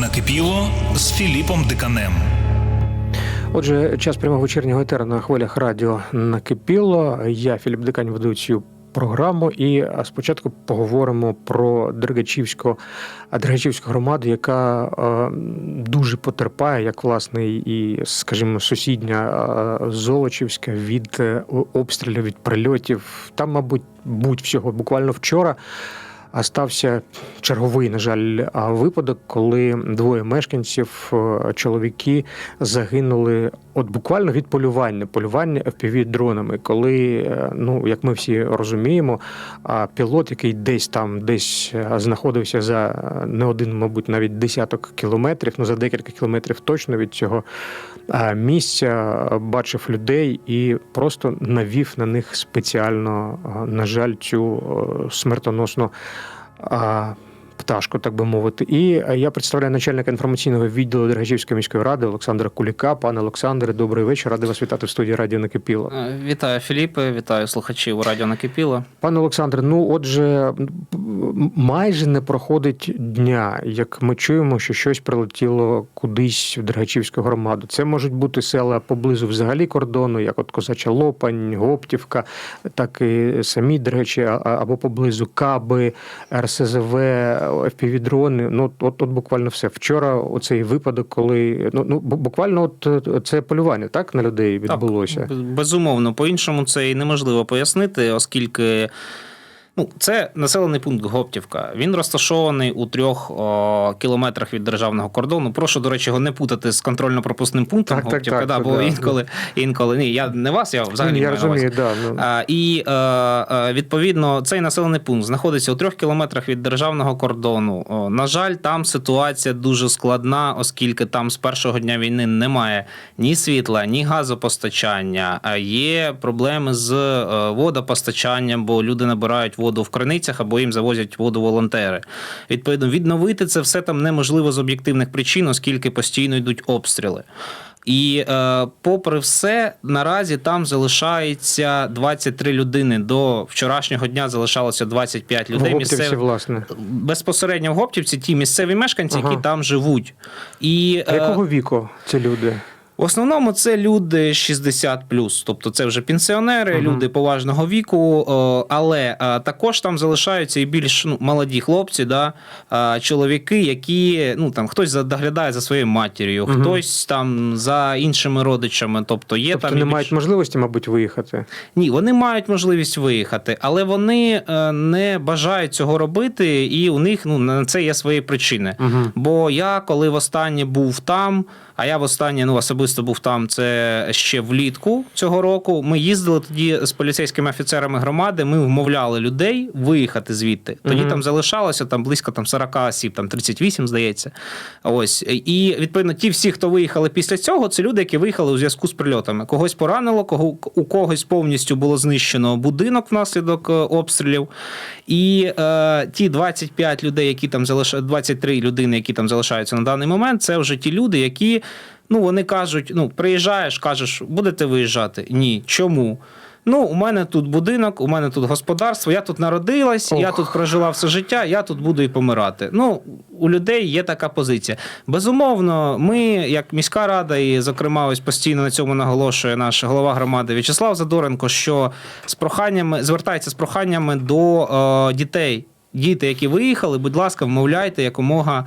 Накипіло з Філіпом Диканем. Отже, час прямого вечірнього етера на хвилях радіо накипіло. Я Філіп Дикань веду цю програму. І спочатку поговоримо про Дергачівську, Дергачівську громаду, яка е, дуже потерпає, як власне і, скажімо, сусідня е, Золочівська від е, обстрілів, від прильотів. Там, мабуть, будь всього буквально вчора. А стався черговий, на жаль, випадок, коли двоє мешканців, е, чоловіки, загинули от буквально від полювання, полювання fpv дронами. Коли, е, ну як ми всі розуміємо, пілот, який десь там, десь е, знаходився за не один, мабуть, навіть десяток кілометрів, ну за декілька кілометрів точно від цього місця, е, бачив людей і просто навів на них спеціально, е, на жаль, цю е, смертоносну пташку, так би мовити. І е, я представляю начальника інформаційного відділу Дергачівської міської ради Олександра Куліка. Пане Олександре, добрий вечір. Радий вас вітати в студії Радіо Накипіло. Е, Вітаю Філіпе, вітаю слухачів Радіо Накипіло. Пане Олександре, ну отже, майже не проходить дня, як ми чуємо, що щось прилетіло кудись в Дергачівську громаду. Це можуть бути села поблизу взагалі кордону, як от Козача Лопань, Гоптівка, так і самі Дергачі, або поблизу Каби, РСЗВ, FPV-дрони. Ну от, от буквально все. Вчора оцей випадок, коли ну, ну буквально от е, це полювання так на людей відбулося. Так, безумовно, по-іншому це і неможливо пояснити, оскільки. Ну, це населений пункт Гоптівка. Він розташований у трьох о, кілометрах від державного кордону. Прошу, до речі, його не путати з контрольно-пропускним пунктом Так, так, Гоптівка. так, да, це бо да. інколи, інколи ні, я не вас, я взагалі я розумію, да, ну. А, І е, е, відповідно цей населений пункт знаходиться у трьох кілометрах від державного кордону. О, На жаль, там ситуація дуже складна, оскільки там з першого дня війни немає ні світла, ні газопостачання. А є проблеми з е, водопостачанням, бо люди набирають воду в криницях або їм завозять воду волонтери. Відповідно, відновити це все там неможливо з об'єктивних причин, оскільки постійно йдуть обстріли. І е, попри все, наразі там залишається 23 людини. До вчорашнього дня залишалося 25 В людей. Гоптівці, власне. безпосередньо в Гоптівці ті місцеві мешканці, Ага. які там живуть. І е, якого віку ці люди? В основному це люди 60 тобто це вже пенсіонери, Мгм. люди поважного віку. Але е, також там залишаються і більш ну, молоді хлопці, да, е, чоловіки, які ну там хтось доглядає за своєю матір'ю, Мгм. хтось там за іншими родичами. Тобто є Тобто там не більш- мають можливості, мабуть, виїхати. ні, вони мають можливість виїхати, але вони е, не бажають цього робити, і у них ну на це є свої причини. Угу. Бо я коли востаннє був там, а я востаннє ну особисто був там, це ще влітку цього року. Ми їздили тоді з поліцейськими офіцерами громади. Ми вмовляли людей виїхати звідти. Тоді Мгм. там залишалося там близько там 40 осіб, там 38, здається. Ось і відповідно, ті всі, хто виїхали після цього, це люди, які виїхали у зв'язку з прильотами. Когось поранило, кого у когось повністю було знищено будинок внаслідок е, обстрілів. І е, ті 25 людей, які там залишаються, 23 людини, які там залишаються на даний момент, це вже ті люди, які ну вони кажуть: ну приїжджаєш, кажеш, будете виїжджати? Ні. Чому? Ну, у мене тут будинок, у мене тут господарство, я тут народилась, я тут прожила все життя, я тут буду і помирати. Ну, у людей є така позиція. Безумовно, ми, як міська рада, і, зокрема, ось постійно на цьому наголошує наш голова громади В'ячеслав Задоренко, що з проханнями звертається з проханнями до е, дітей. Діти, які виїхали, будь ласка, вмовляйте якомога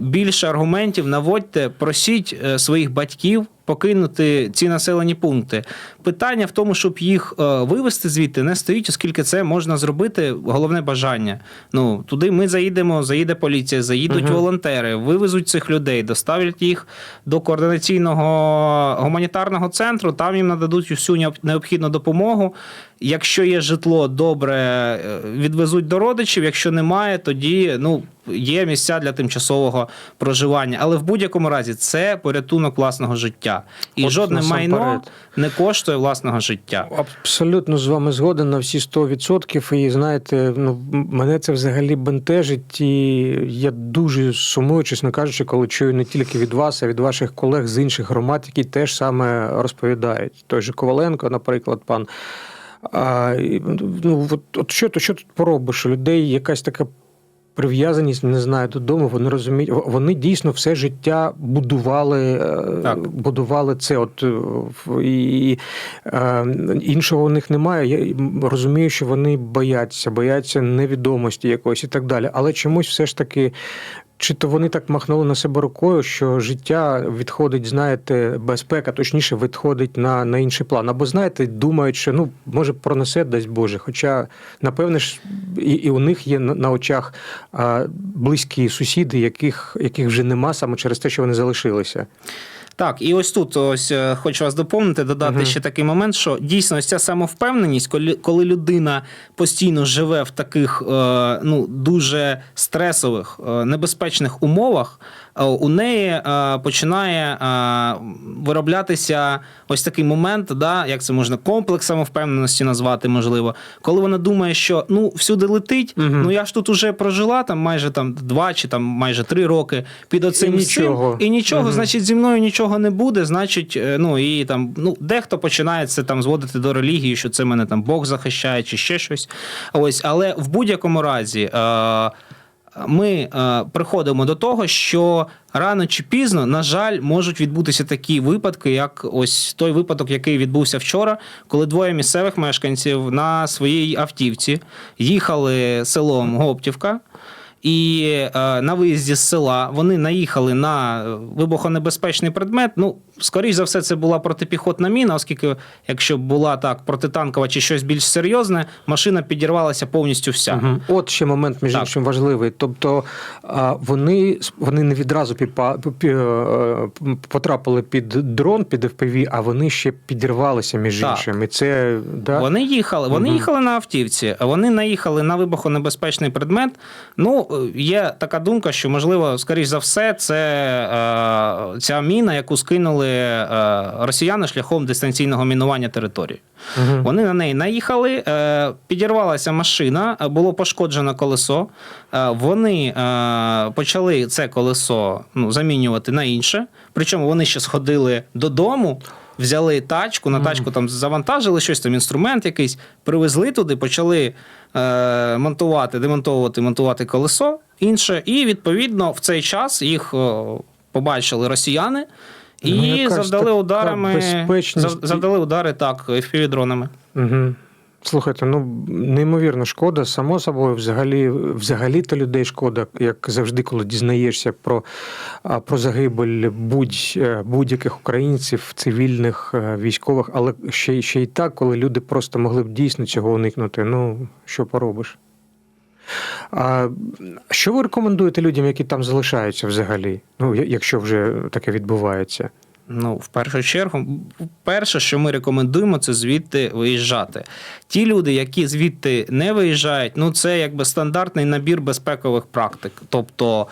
більше аргументів, наводьте, просіть е, своїх батьків покинути ці населені пункти. Питання в тому, щоб їх е, вивезти звідти, не стоїть, оскільки це можна зробити. Головне бажання. Ну туди ми заїдемо, заїде поліція, заїдуть Мгм. волонтери, вивезуть цих людей, доставлять їх до координаційного гуманітарного центру. Там їм нададуть усю необхідну допомогу. Якщо є житло, добре е, відвезуть до родичів. Якщо немає, тоді ну є місця для тимчасового проживання. Але в будь-якому разі це порятунок власного життя, і От жодне майно насамперед. не коштує власного життя. Абсолютно з вами згоден на всі 100%. І знаєте, ну мене це взагалі бентежить. І я дуже сумую, чесно кажучи, коли чую не тільки від вас, а від ваших колег з інших громад, які теж саме розповідають. Той же Коваленко, наприклад, пан. А, ну, от, от що, то, що тут поробиш? У людей якась така прив'язаність, не знаю, додому. Вони розуміють, вони дійсно все життя будували, е, Так. будували це. От і, в- і е, іншого у них немає. Я розумію, що вони бояться, бояться невідомості якоїсь і так далі. Але чомусь все ж таки. Чи то вони так махнули на себе рукою, що життя відходить, знаєте, безпека, точніше, відходить на, на інший план. Або знаєте, думають, що ну може пронесе дасть Боже. Хоча, напевне ж, і, і у них є на, на очах а, близькі сусіди, яких, яких вже нема саме через те, що вони залишилися. Так, і ось тут ось е, хочу вас доповнити, додати угу. ще такий момент, що дійсно ось ця самовпевненість, коли, коли людина постійно живе в таких е, ну дуже стресових, е, небезпечних умовах, у неї е, починає е, вироблятися ось такий момент, да, як це можна комплекс самовпевненості назвати, можливо, коли вона думає, що ну всюди летить, Мгм. ну я ж тут уже прожила там майже там два чи там майже три роки під оцим І нічого. і нічого, Мгм. значить, зі мною нічого не буде. Значить, е, ну і там ну дехто починає це там зводити до релігії, що це мене там Бог захищає чи ще щось. Ось, але в будь-якому разі. Е- ми е, приходимо до того, що рано чи пізно, на жаль, можуть відбутися такі випадки, як ось той випадок, який відбувся вчора, коли двоє місцевих мешканців на своїй автівці їхали селом Гоптівка. І е, на виїзді з села вони наїхали на е, вибухонебезпечний предмет. Ну, скоріш за все, це була протипіхотна міна, оскільки, якщо була так протитанкова чи щось більш серйозне, машина підірвалася повністю вся. Мгм. От ще момент, між Так. іншим, важливий. Тобто вони, вони не відразу піпа, е, потрапили під дрон, під FPV, а вони ще підірвалися між Так. іншим. І це да? Вони їхали, вони Мгм. їхали на автівці, вони наїхали на вибухонебезпечний предмет. Ну, е, є така думка, що можливо, скоріш за все, це е, ця міна, яку скинули е, росіяни шляхом дистанційного мінування території. Мгм. Вони на неї наїхали, е, підірвалася машина, е, було пошкоджено колесо. Вони почали це колесо ну, замінювати на інше. Причому вони ще сходили додому. Взяли тачку, на тачку там завантажили щось, там інструмент якийсь, привезли туди, почали е, монтувати, демонтовувати, монтувати колесо інше. І відповідно в цей час їх о, побачили росіяни і Ну, якась завдали така ударами. безпечність. Завдали удари так, FPV-дронами. Угу. Слухайте, ну неймовірно шкода. Само собою, взагалі, взагалі-то людей шкода, як завжди, коли дізнаєшся про, про загибель будь, е, будь-яких українців, цивільних, е, військових, але ще, ще й так, коли люди просто могли б дійсно цього уникнути. Ну, що поробиш? А що ви рекомендуєте людям, які там залишаються взагалі? Ну, якщо вже таке відбувається? Ну, в першу чергу, перше, що ми рекомендуємо, це звідти виїжджати. Ті люди, які звідти не виїжджають, ну це якби стандартний набір безпекових практик. Тобто,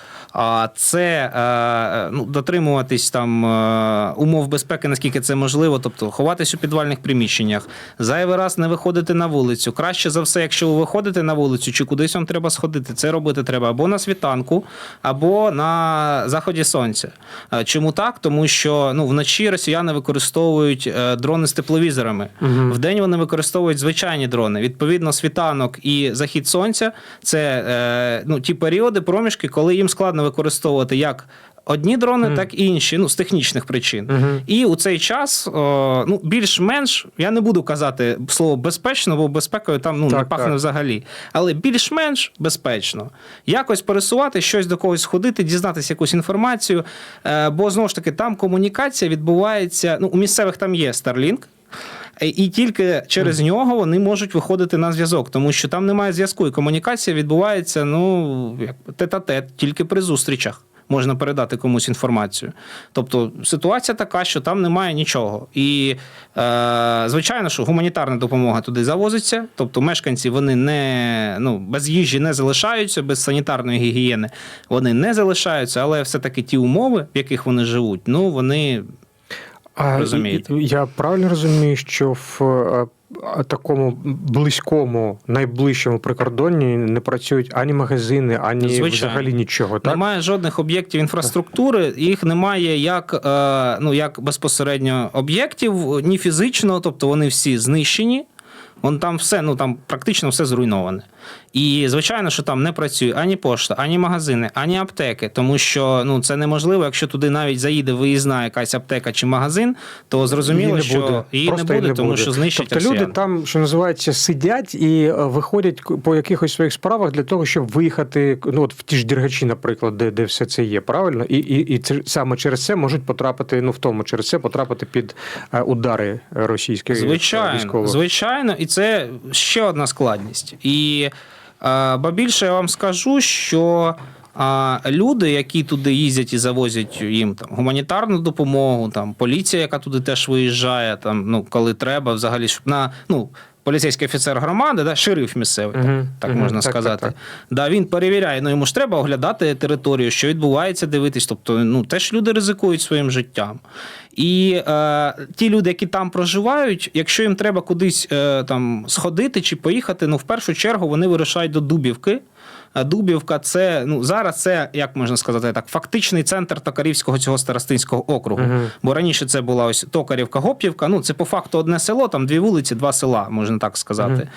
це е, ну, дотримуватись там е, умов безпеки, наскільки це можливо, тобто ховатись у підвальних приміщеннях, зайвий раз не виходити на вулицю. Краще за все, якщо ви виходите на вулицю чи кудись вам треба сходити, це робити треба або на світанку, або на заході сонця. Е, Чому так? Тому що ну, вночі росіяни використовують е, дрони з тепловізорами. Угу. Вдень вони використовують звичайні дрони. Відповідно, світанок і захід сонця це е, ну, ті періоди, проміжки, коли їм складно використовувати як. Одні дрони, Мгм. так і інші, ну з технічних причин. Мгм. І у цей час о, ну більш-менш я не буду казати слово безпечно, бо безпекою там ну не пахне так. взагалі. Але більш-менш безпечно. Якось пересувати, щось до когось ходити, дізнатися якусь інформацію. Е, бо знову ж таки, там комунікація відбувається. Ну, у місцевих там є Starlink. е, І тільки через нього вони можуть виходити на зв'язок, тому що там немає зв'язку, і комунікація відбувається ну як тет-а-тет, тільки при зустрічах можна передати комусь інформацію. Тобто ситуація така, що там немає нічого. І е, звичайно, що гуманітарна допомога туди завозиться. Тобто мешканці вони не ну, без їжі не залишаються, без санітарної гігієни вони не залишаються, але все-таки ті умови, в яких вони живуть, ну вони Розумієте. Я правильно розумію, що в е, е, такому близькому, найближчому прикордонні не працюють ані магазини, ані Звичайно. взагалі нічого. Так? Немає жодних об'єктів інфраструктури, їх немає як, е, ну, як безпосередньо об'єктів, ні фізично, тобто вони всі знищені. Вон там все, ну там практично все зруйноване. І звичайно, що там не працює ані пошта, ані магазини, ані аптеки, тому що ну це неможливо. Якщо туди навіть заїде виїзна якась аптека чи магазин, то зрозуміло, не що буде. її Просто не буде, тому що знищать Тобто люди там, що називається, сидять і е, виходять по якихось своїх справах для того, щоб виїхати ну, от в ті ж Дергачі, наприклад, де, де все це є, правильно? І, і, і це, саме через це можуть потрапити, ну в тому через це потрапити під е, удари російських е, Звичайно, військових. звичайно, і це ще одна складність. І ба більше я вам скажу, що е, люди, які туди їздять і завозять їм там гуманітарну допомогу, там поліція, яка туди теж виїжджає, там ну коли треба, взагалі щоб на ну. Поліцейський офіцер громади, да, шериф місцевий, так, так uh -huh. можна так, сказати. так, так. Да, він перевіряє, ну йому ж треба оглядати територію, що відбувається, дивитись. Тобто, ну теж люди ризикують своїм життям. І е, ті люди, які там проживають, якщо їм треба кудись е, там сходити чи поїхати, ну в першу чергу вони вирушають до Дубівки. А Дубівка це ну зараз це як можна сказати так, фактичний центр Токарівського цього старостинського округу. Мгм. Бо раніше це була ось Токарівка, Гоп'ївка. Ну це по факту одне село, там дві вулиці, два села, можна так сказати,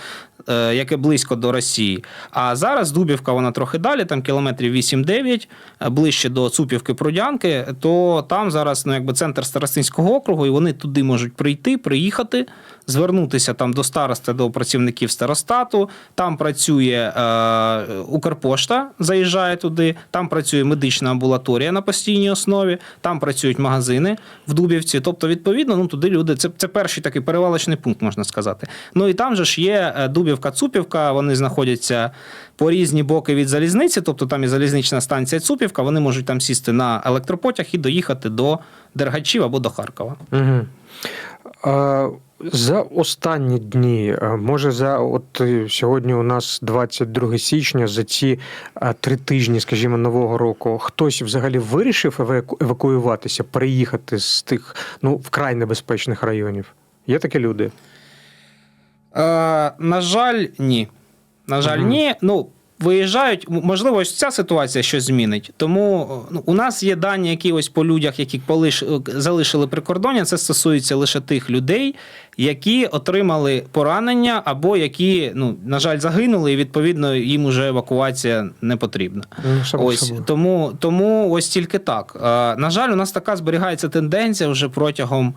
е, яке близько до Росії. А зараз Дубівка, вона трохи далі, там кілометрів 8-9, е, ближче до Цупівки Прудянки, то там зараз ну, якби центр старостинського округу, і вони туди можуть прийти, приїхати, звернутися там до старости, до працівників старостату. Там працює е, Укрпошта, заїжджає туди, там працює медична амбулаторія на постійній основі, там працюють магазини в Дубівці. Тобто, відповідно, ну туди люди. Це, це перший такий перевалочний пункт, можна сказати. Ну і там же ж є е, Дубівка, Цупівка, вони знаходяться по різні боки від залізниці, тобто там і залізнична станція Цупівка, вони можуть там сісти на електропотяг і доїхати до Дергачів або до Харкова. Угу. За останні дні, може, за от е, сьогодні у нас 22 січня, за ці три тижні, скажімо, нового року, хтось взагалі вирішив еваку- евакуюватися, переїхати з тих ну вкрай небезпечних районів? Є такі люди? Е, на жаль, ні. На жаль, Мгм. ні. Ну, виїжджають, можливо, ось ця ситуація щось змінить. Тому ну, у нас є дані, які ось по людях, які полиш... залишили прикордоння. Це стосується лише тих людей, які отримали поранення або які, ну, на жаль, загинули, і відповідно їм уже евакуація не потрібна. Ну, само Ось собою. тому, тому ось тільки так. Е, на жаль, у нас така зберігається тенденція вже протягом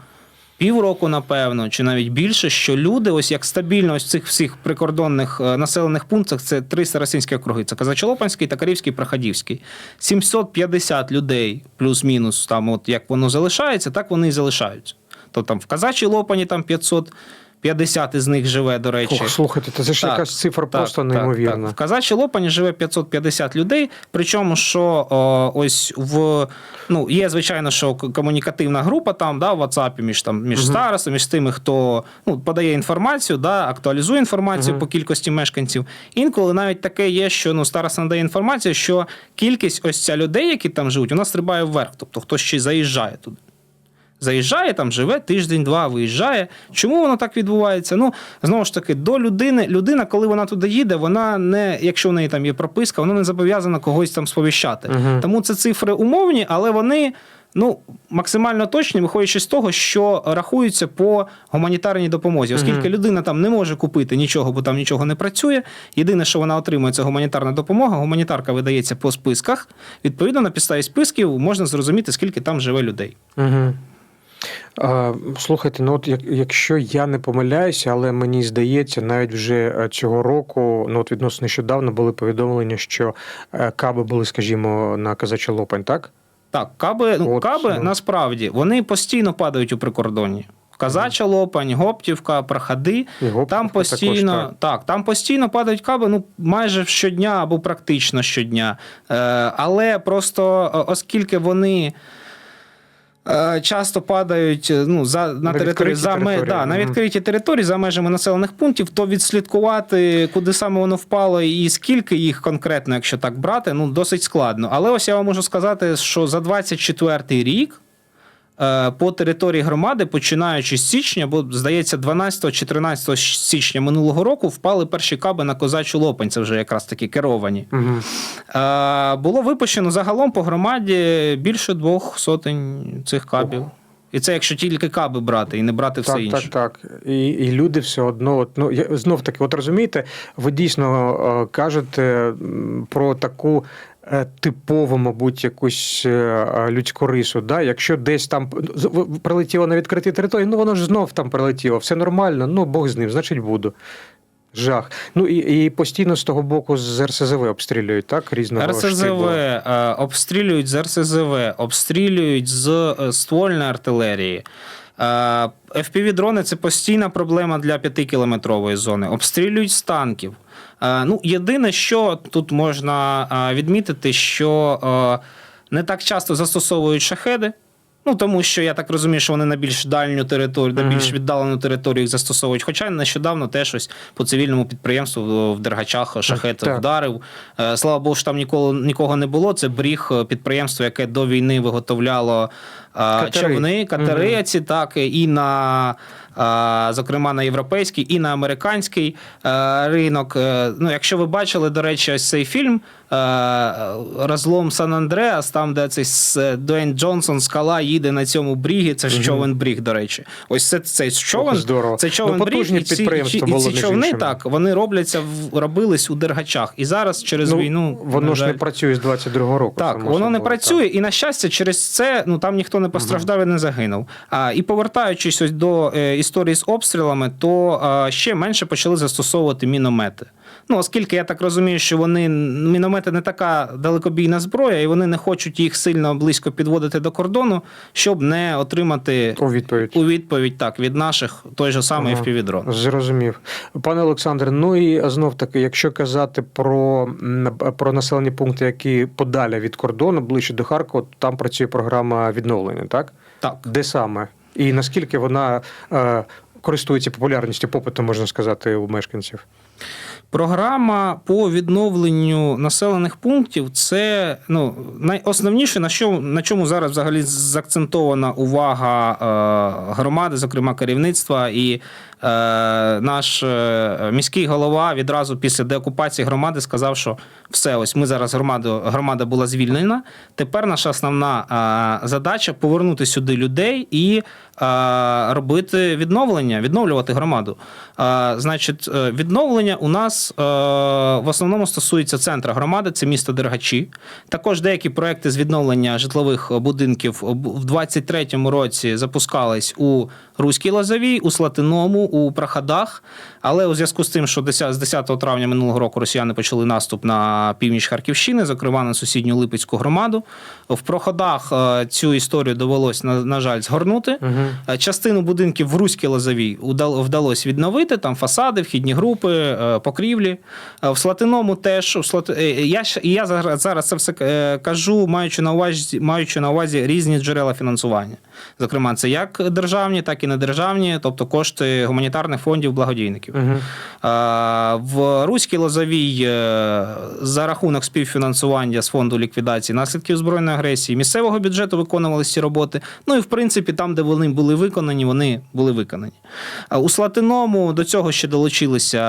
півроку, напевно, чи навіть більше, що люди, ось як стабільно ось цих всіх прикордонних е, населених пунктах, це три старосинські округи: це Казачолопанський, Такарівський, Проходівський. 750 людей, плюс-мінус, там, от як воно залишається, так вони і залишаються. То там в Казачій Лопані там 550 із них живе, до речі. Ох, слухайте, це ж Так, якась цифра просто так, неймовірна. Так, В Казачій Лопані живе 550 людей. Причому, що о, ось в ну є звичайно, що комунікативна група там да, в WhatsApp між там між Мгм. старостами, між тими, хто ну подає інформацію, да, актуалізує інформацію Мгм. по кількості мешканців. Інколи навіть таке є, що ну староста надає інформацію, що кількість ось ця людей, які там живуть, вона стрибає вверх. Тобто хтось ще заїжджає туди. Заїжджає там, живе тиждень-два, виїжджає. Чому воно так відбувається? Ну знову ж таки, до людини, людина, коли вона туди їде, вона не, якщо в неї там є прописка, вона не зобов'язана когось там сповіщати. Мгм. Тому це цифри умовні, але вони ну максимально точні, виходячи з того, що рахуються по гуманітарній допомозі, оскільки Мгм. людина там не може купити нічого, бо там нічого не працює. Єдине, що вона отримує, це гуманітарна допомога. Гуманітарка видається по списках. Відповідно, на підставі списків можна зрозуміти, скільки там живе людей. Угу. Слухайте, ну от якщо я не помиляюся, але мені здається, навіть вже е, цього року, ну от відносно нещодавно були повідомлення, що е, каби були, скажімо, на Казача Лопань, так? Так, каби, ну, каби ну. насправді вони постійно падають у прикордонні. Казача Лопань, Гоптівка, Проходи. І Гоптівка Там також, постійно так. так. там постійно падають каби, ну майже щодня або практично щодня. Е, але просто оскільки вони. Е, Часто падають е, ну, за, на, На території, за, території, да, на відкриті території за межами населених пунктів, то відслідкувати, куди саме воно впало і скільки їх конкретно, якщо так брати, ну досить складно. Але ось я вам можу сказати, що за 24 рік по території громади, починаючи з січня, бо здається, 12 чи 13 січня минулого року впали перші каби на козачу лопань. Це вже якраз такі керовані. Угу. Е, Було випущено загалом по громаді більше двох сотень цих кабів. І це якщо тільки каби брати і не брати все так, інше. так, так. І, і люди все одно, от, ну я знов таки, от розумієте, ви дійсно е, кажете про таку. Е, Типову, мабуть, якусь е, е, людську рису. Да? Якщо десь там прилетіло на відкритій території, ну воно ж знов там прилетіло, все нормально, ну Бог з ним, значить буду. Жах. Ну і, і постійно з того боку з РСЗВ обстрілюють, так? Різного РСЗВ е, обстрілюють з РСЗВ, обстрілюють з ствольної артилерії. Е, FPV-дрони це постійна проблема для 5-кілометрової зони. Обстрілюють з танків. Е, Ну, єдине, що тут можна е, відмітити, що е, не так часто застосовують шахеди. Ну, тому що я так розумію, що вони на більш дальню територію, на більш віддалену територію їх застосовують. Хоча нещодавно теж ось по цивільному підприємству в- Дергачах шахет Так. вдарив. Слава Богу, що там ніколи нікого не було. Це бріг підприємство, яке до війни виготовляло Катери. човни, катери ці так і на. Зокрема, на європейський і на американський е, ринок. Е, Ну, якщо ви бачили, до речі, ось цей фільм е, Розлом Сан Андреас, там, де цей Дуейн Джонсон скала їде на цьому брігі. Це ж човен бріг, до речі. Ось це цей човен. здорово. Це човен Ну, бріг, потужні і ці, і ці, і ці човни так вони робляться в робились у Дергачах. І зараз через Ну, війну воно ж не працює з 22-го року. так, воно не працює, і на щастя, через це ну там ніхто не постраждав і не загинув. А і повертаючись ось до е, історії з обстрілами, то ще менше почали застосовувати міномети. Ну, оскільки я так розумію, що вони міномети не така далекобійна зброя, і вони не хочуть їх сильно близько підводити до кордону, щоб не отримати У відповідь. у відповідь так від наших той же самий Ага. FPV-дрон. Зрозумів. Пане Олександре, ну і знов таки, якщо казати про, про населені пункти, які подалі від кордону, ближче до Харкова, то там працює програма відновлення, так? Так. Де саме? І наскільки вона е, користується популярністю попитом, можна сказати, у мешканців? Програма по відновленню населених пунктів це ну, найосновніше, на, що, на чому зараз взагалі заакцентована увага е, громади, зокрема керівництва, і е, наш е, міський голова відразу після деокупації громади сказав, що все, ось ми зараз громаду, громада була звільнена. Тепер наша основна е, задача повернути сюди людей і робити відновлення, відновлювати громаду. Значить, е, відновлення у нас е, в основному стосується центра громади, це місто Дергачі. Також деякі проекти з відновлення житлових будинків в 23-му році запускались у Руській Лозовій, у Слатиному, у Прохадах. Але у зв'язку з тим, що з 10 травня минулого року росіяни почали наступ на північ Харківщини, зокрема на сусідню Липецьку громаду. В проходах е, цю історію довелось на, на жаль згорнути. Угу. Е, Частину будинків в Руській Лозовій вдалося відновити, там фасади, вхідні групи, е, покрівлі. Е, В Слатиному теж. Я, я зараз, це все кажу, маючи на, увазі, маючи на увазі різні джерела фінансування. Зокрема, це як державні, так і недержавні, тобто кошти гуманітарних фондів благодійників. Угу. В Руській Лозовій за рахунок співфінансування з фонду ліквідації наслідків збройної агресії місцевого бюджету виконувалися ці роботи. Ну і в принципі, там, де вони були виконані, вони були виконані. У Слатиному до цього ще долучилися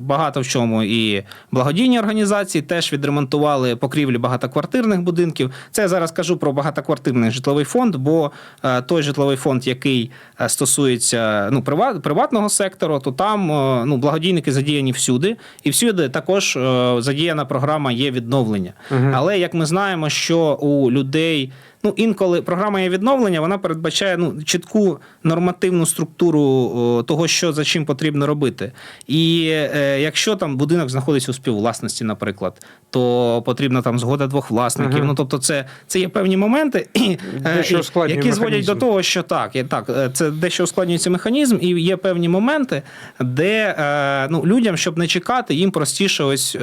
багато в чому і благодійні організації, теж відремонтували покрівлі багатоквартирних будинків. Це я зараз кажу про багатоквартирний житловий фонд, бо е, той житловий фонд, який е, стосується ну, приватного сектору, то там е, ну, благодійники задіяні всюди, і всюди також задіяна програма є відновлення. Мгм. Але як ми знаємо, що у людей. Ну, інколи програма є відновлення, вона передбачає ну, чітку нормативну структуру того, що за чим потрібно робити. І е, якщо там будинок знаходиться у співвласності, наприклад, то потрібна там згода двох власників. Мгм. Ну тобто, це, це є певні моменти, і, е, Дещо і- які зводять до того, що так, є- так, е, це дещо ускладнюється механізм, і є певні моменти, де е, ну, людям, щоб не чекати, їм простіше ось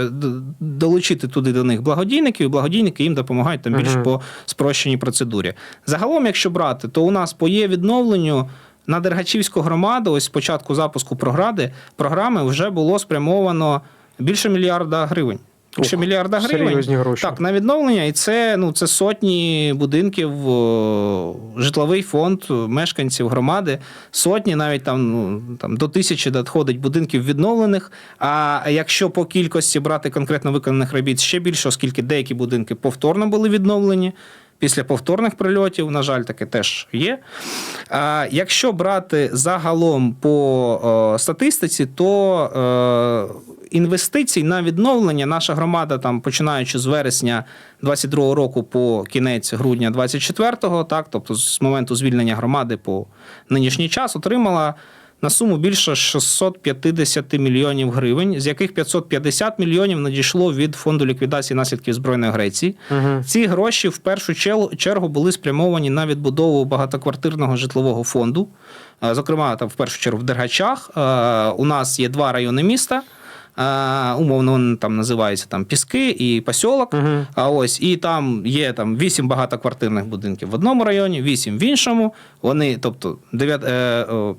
долучити туди до них благодійників, і благодійники їм допомагають там більш Мгм. по спрощеній процедурі. Загалом, якщо брати, то у нас по є відновленню. На Дергачівську громаду, ось з початку запуску програди, програми вже було спрямовано більше мільярда гривень. Більше Ух, мільярда гривень. серйозні гроші. Так, на відновлення, і це, ну, це сотні будинків, житловий фонд мешканців громади, сотні, навіть там, ну, там до тисячі доходить будинків відновлених. А якщо по кількості брати конкретно виконаних робіт ще більше, оскільки деякі будинки повторно були відновлені. Після повторних прильотів. На жаль, таке теж є. А, якщо брати загалом по е, статистиці, то е, інвестицій на відновлення наша громада, там починаючи з вересня 22 року по кінець грудня 24-го, так, тобто з моменту звільнення громади по нинішній час, отримала на суму більше 650 мільйонів гривень, з яких 550 мільйонів надійшло від фонду ліквідації наслідків збройної агресії. Угу. Ці гроші в першу чергу були спрямовані на відбудову багатоквартирного житлового фонду. Е, Зокрема, там в першу чергу в Дергачах. Е, У нас є два райони міста. Е, Умовно, вони там називаються там Піски і Посьолок. Угу. А ось і там є там вісім багатоквартирних будинків в одному районі, вісім в іншому. Вони, тобто, дев'ят. Е, о,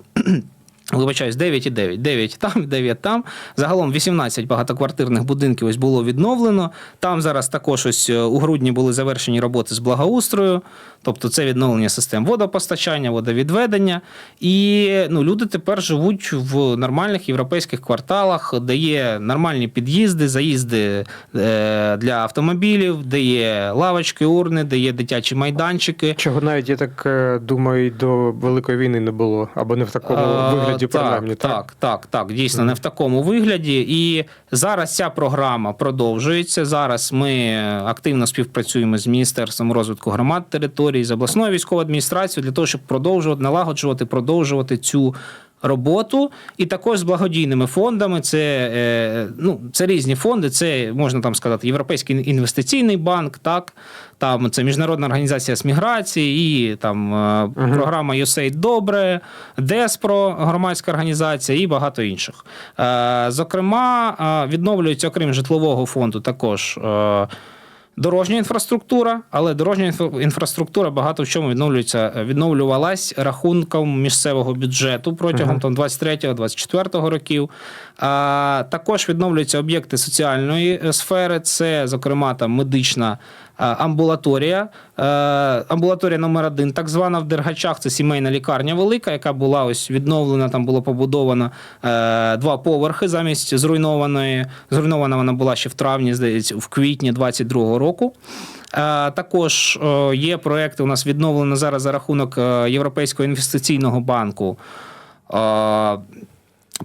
Вибачаюсь, 9 і 9. 9 там, 9 там. Загалом 18 багатоквартирних будинків ось було відновлено. Там зараз також ось е, у грудні були завершені роботи з благоустрою, тобто це відновлення систем водопостачання, водовідведення. І ну, люди тепер живуть в нормальних європейських кварталах, де є нормальні під'їзди, заїзди е, для автомобілів, де є лавочки, урни, де є дитячі майданчики. Чого навіть я так е, думаю, до Великої війни не було, або не в такому А, вигляді, так, принаймні. так, так, так, дійсно, не в такому вигляді. І зараз ця програма продовжується. Зараз ми активно співпрацюємо з Міністерством розвитку громад територій, з обласною військовою адміністрацією для того, щоб продовжувати налагоджувати, продовжувати цю. Роботу і також з благодійними фондами. Це, е, ну, це різні фонди. Це можна там сказати, Європейський інвестиційний банк, так там це міжнародна організація з міграції, і там е, програма USAID Добре, Деспро, громадська організація і багато інших. Е, Зокрема, відновлюється окрім житлового фонду також. Е, Дорожня інфраструктура, але дорожня інфра- інфраструктура багато в чому відновлюється, відновлювалась рахунком місцевого бюджету протягом там 23-24 років. А, також відновлюються об'єкти соціальної е, сфери. Це, зокрема, там медична е, амбулаторія. Е, амбулаторія номер один, так звана в Дергачах. Це сімейна лікарня велика, яка була ось відновлена. Там було побудовано е, два поверхи замість зруйнованої. Зруйнована вона була ще в травні, здається, в квітні 22-го року. Е, Також е, є проекти у нас відновлено зараз за рахунок е, Європейського інвестиційного банку.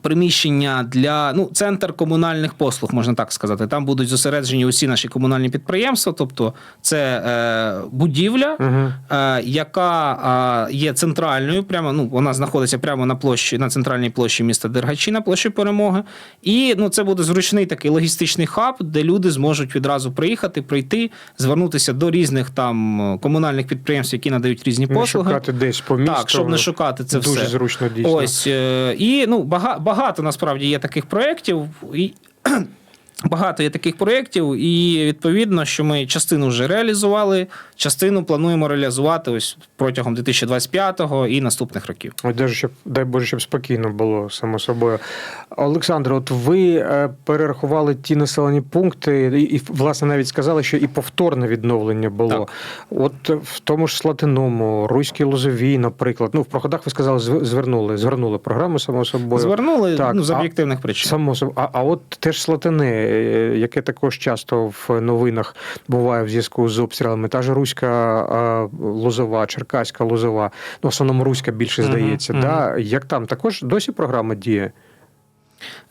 Приміщення для ну, центр комунальних послуг, можна так сказати. Там будуть зосереджені усі наші комунальні підприємства. Тобто, це е, будівля, Угу. е, яка е, є центральною. Прямо ну вона знаходиться прямо на площі на центральній площі міста Дергачі, на площі перемоги. І ну це буде зручний такий логістичний хаб, де люди зможуть відразу приїхати, прийти, звернутися до різних там комунальних підприємств, які надають різні Не послуги. шукати десь по місту. Так, щоб не шукати це Дуже все. зручно дійсно. Ось е, і ну бага, багато насправді є таких проєктів. І Багато є таких проєктів, і відповідно, що ми частину вже реалізували, частину плануємо реалізувати ось протягом 2025 і наступних років. Ой, Дай, щоб, дай Боже, щоб спокійно було, само собою. Олександр, от ви е, перерахували ті населені пункти, і, і, власне навіть сказали, що і повторне відновлення було. Так. От в тому ж Слатиному, Руській Лозовій, наприклад. Ну, в проходах ви сказали, звернули, звернули програму, само собою. Звернули Так, ну, з об'єктивних причин. Само собою. А, а от теж Слатини, яке також часто в новинах буває в зв'язку з обстрілами, та ж Руська е, Лозова, Черкаська Лозова, ну, в основному Руська більше здається. мгм. Да? Як там також досі програма діє?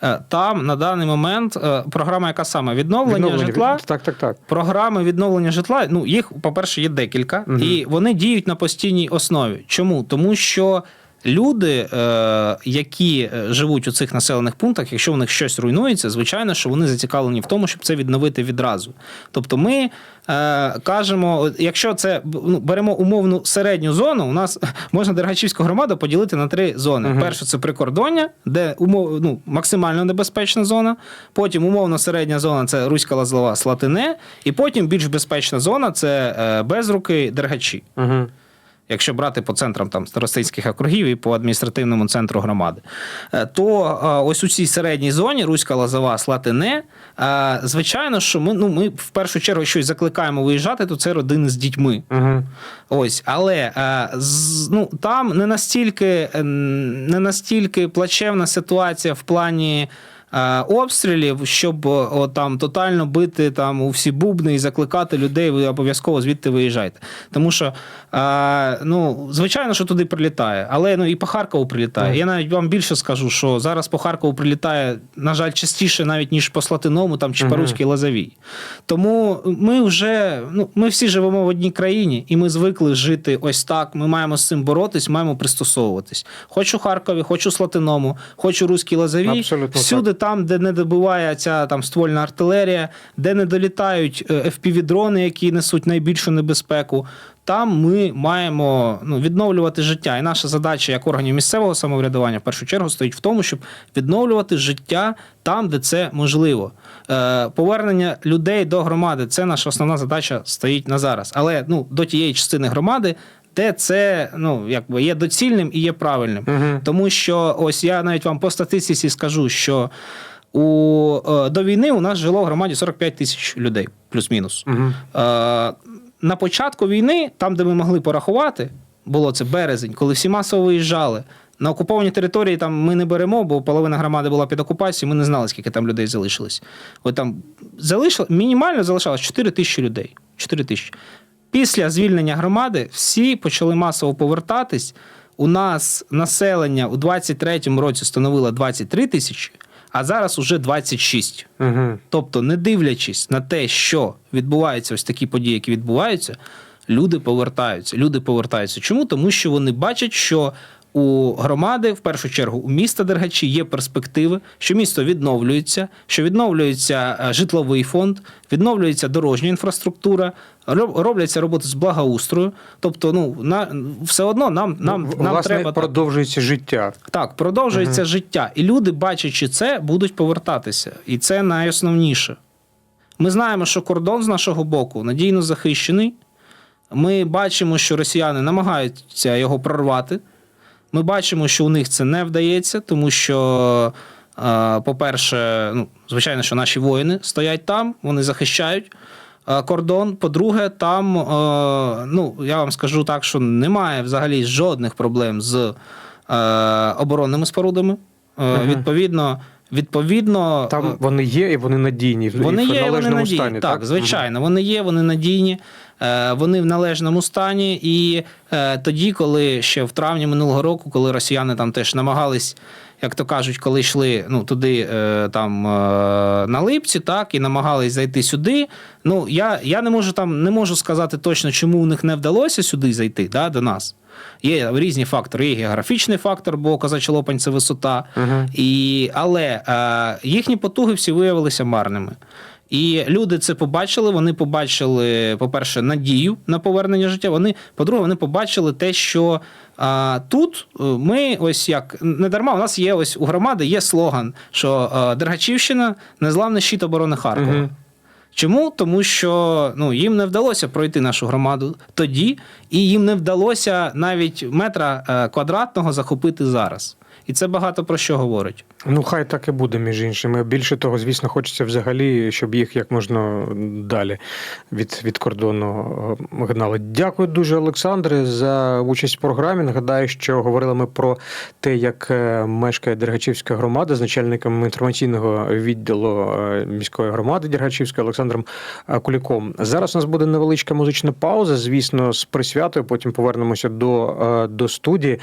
Е, Там на даний момент е, програма, яка саме відновлення, житла. від- Так, так, так. Програми відновлення житла, ну їх, по-перше, є декілька, Мгм. і вони діють на постійній основі. Чому? Тому що люди, е, які е, живуть у цих населених пунктах, якщо в них щось руйнується, звичайно, що вони зацікавлені в тому, щоб це відновити відразу. Тобто, ми е, кажемо, якщо це ну, беремо умовну середню зону, у нас можна Дергачівську громаду поділити на три зони. Мгм. Перше це прикордоння, де умов, ну, максимально небезпечна зона. Потім умовно середня зона це Руська Лазлова Слатине, і потім більш безпечна зона це Безруки Дергачі. Угу. Якщо брати по центрам там старостинських округів і по адміністративному центру громади, Е, то е, ось у цій середній зоні Руська Лазова Слатине, е, звичайно, що ми ну ми в першу чергу щось закликаємо виїжджати, то це родини з дітьми. Угу. Ось, але ну, там не настільки, е, не настільки плачевна ситуація в плані обстрілів, щоб о, о, там тотально бити там у всі бубни і закликати людей, ви обов'язково звідти виїжджайте. Тому що е, ну, звичайно, що туди прилітає, але ну і по Харкову прилітає. Я навіть вам більше скажу, що зараз по Харкову прилітає, на жаль, частіше навіть ніж по Слатиному там чи по Руській Лозовій. Тому ми вже ну ми всі живемо в одній країні, і ми звикли жити ось так. Ми маємо з цим боротись, маємо пристосовуватись. Хоч у Харкові, хоч у Слатиному, хоч у Руській Лозовій. Абсолютно всюди там, де не добиває ця там ствольна артилерія, де не долітають е, FPV-дрони, які несуть найбільшу небезпеку. Там ми маємо ну, відновлювати життя. І наша задача як органів місцевого самоврядування в першу чергу стоїть в тому, щоб відновлювати життя там, де це можливо. Е, повернення людей до громади це наша основна задача стоїть на зараз. Але ну, до тієї частини громади, де це ну, якби є доцільним і є правильним. Мгм. Тому що ось я навіть вам по статистиці скажу, що у, е, до війни у нас жило в громаді 45 тисяч людей, плюс-мінус. Е, на початку війни, там, де ми могли порахувати, було це березень, коли всі масово виїжджали. На окупованій території там ми не беремо, бо половина громади була під окупацією, ми не знали, скільки там людей залишилось. От там залишило, мінімально залишалось 4 тисячі людей. 4 тисячі. Після звільнення громади всі почали масово повертатись. У нас населення у 23-му році становило 23 тисячі, а зараз уже 26. Угу. Тобто, не дивлячись на те, що відбуваються ось такі події, які відбуваються, люди повертаються. Люди повертаються. Чому? Тому що вони бачать, що у громади, в першу чергу, у міста Дергачі є перспективи, що місто відновлюється, що відновлюється е, житловий фонд, відновлюється дорожня інфраструктура, робляться роботи з благоустрою. Тобто, ну на все одно нам, нам, Ну, нам Власне, треба продовжується життя. Так, продовжується життя. І люди, бачачи це, будуть повертатися. І це найосновніше. Ми знаємо, що кордон з нашого боку надійно захищений. Ми бачимо, що росіяни намагаються його прорвати. Ми бачимо, що у них це не вдається, тому що, е, по-перше, ну, звичайно, що наші воїни стоять там, вони захищають е, кордон. По-друге, там, е, ну, я вам скажу так, що немає взагалі жодних проблем з оборонними спорудами. Мгм. Відповідно, відповідно, Там вони є і вони надійні. вони є, і вони надійні. стані. так, звичайно, вони є, вони надійні, вони в належному стані. І е, тоді, коли ще в травні минулого року, коли росіяни там теж намагались, як то кажуть, коли йшли ну, туди е, там е, на липці, так, і намагались зайти сюди. Ну, я, я не можу там не можу сказати точно, чому у них не вдалося сюди зайти, да, до нас. Є різні фактори. Є географічний фактор, бо Козачий Лопань це висота. Мгм. І, але е, їхні потуги всі виявилися марними. І люди це побачили. Вони побачили, по-перше, надію на повернення життя. Вони, по-друге, вони побачили те, що е, тут е, ми, ось як не дарма, у нас є ось у громади є слоган, що е, Дергачівщина незламний щит оборони Харкова. Мгм. Чому? Тому що ну, їм не вдалося пройти нашу громаду тоді, і їм не вдалося навіть метра е, квадратного захопити зараз. І це багато про що говорить. Ну, хай так і буде, між іншими. Більше того, звісно, хочеться взагалі, щоб їх як можна далі від, від кордону е, гнали. Дякую дуже, Олександре, за участь в програмі. Нагадаю, що говорили ми про те, як е, мешкає Дергачівська громада з начальником інформаційного відділу е, міської громади Дергачівської Олександром Куліком. Зараз у нас буде невеличка музична пауза, звісно, з присвятою. Потім повернемося до, до студії.